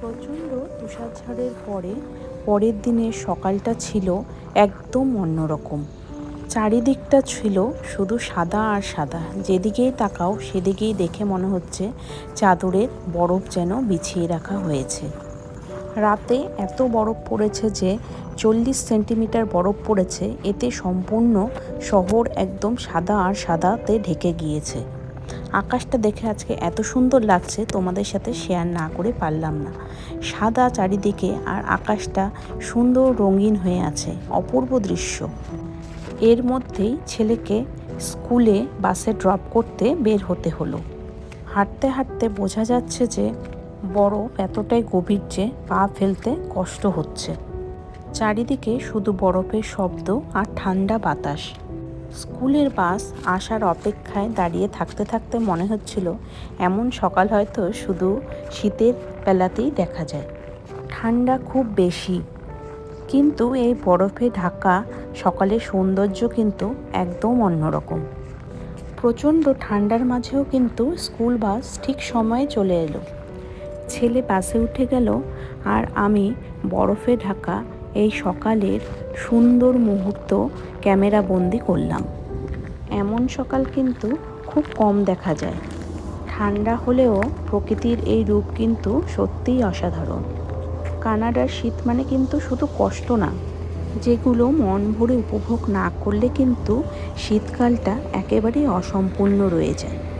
প্রচণ্ড তুষারঝড়ের পরে পরের দিনের সকালটা ছিল একদম অন্যরকম। চারিদিকটা ছিল শুধু সাদা আর সাদা। যেদিকেই তাকাও, সেদিকেই দেখে মনে হচ্ছে চাদরের বরফ যেন বিছিয়ে রাখা হয়েছে। রাতে এত বরফ পড়েছে যে চল্লিশ সেন্টিমিটার বরফ পড়েছে, এতে সম্পূর্ণ শহর একদম সাদা আর সাদাতে ঢেকে গিয়েছে। আকাশটা দেখে আজকে এত সুন্দর লাগছে, তোমাদের সাথে শেয়ার না করে পারলাম না। সাদা চারিদিকে আর আকাশটা সুন্দর রঙিন হয়ে আছে, অপূর্ব দৃশ্য। এর মধ্যেই ছেলেকে স্কুলে বাসে ড্রপ করতে বের হতে হলো। হাঁটতে হাঁটতে বোঝা যাচ্ছে যে বরফ এতটাই গভীর যে পা ফেলতে কষ্ট হচ্ছে। চারিদিকে শুধু বরফের শব্দ আর ঠান্ডা বাতাস। স্কুলের বাস আসার অপেক্ষায় দাঁড়িয়ে থাকতে থাকতে মনে হচ্ছিল, এমন সকাল হয়তো শুধু শীতের বেলাতেই দেখা যায়। ঠান্ডা খুব বেশি। কিন্তু এই বরফে ঢাকা সকালের সৌন্দর্য কিন্তু একদম অন্যরকম। প্রচণ্ড ঠান্ডার মাঝেও কিন্তু স্কুল বাস ঠিক সময়ে চলে এলো। ছেলে বাসে উঠে গেল, আর আমি বরফে ঢাকা এই সকালের সুন্দর মুহূর্ত ক্যামেরা বন্দি করলাম। এমন সকাল কিন্তু খুব কম দেখা যায়। ঠান্ডা হলেও প্রকৃতির এই রূপ কিন্তু সত্যিই অসাধারণ। কানাডার শীত মানে কিন্তু শুধু কষ্ট না, যেগুলো মন ভরে উপভোগ না করলে কিন্তু শীতকালটা একেবারেই অসম্পূর্ণ রয়ে যায়।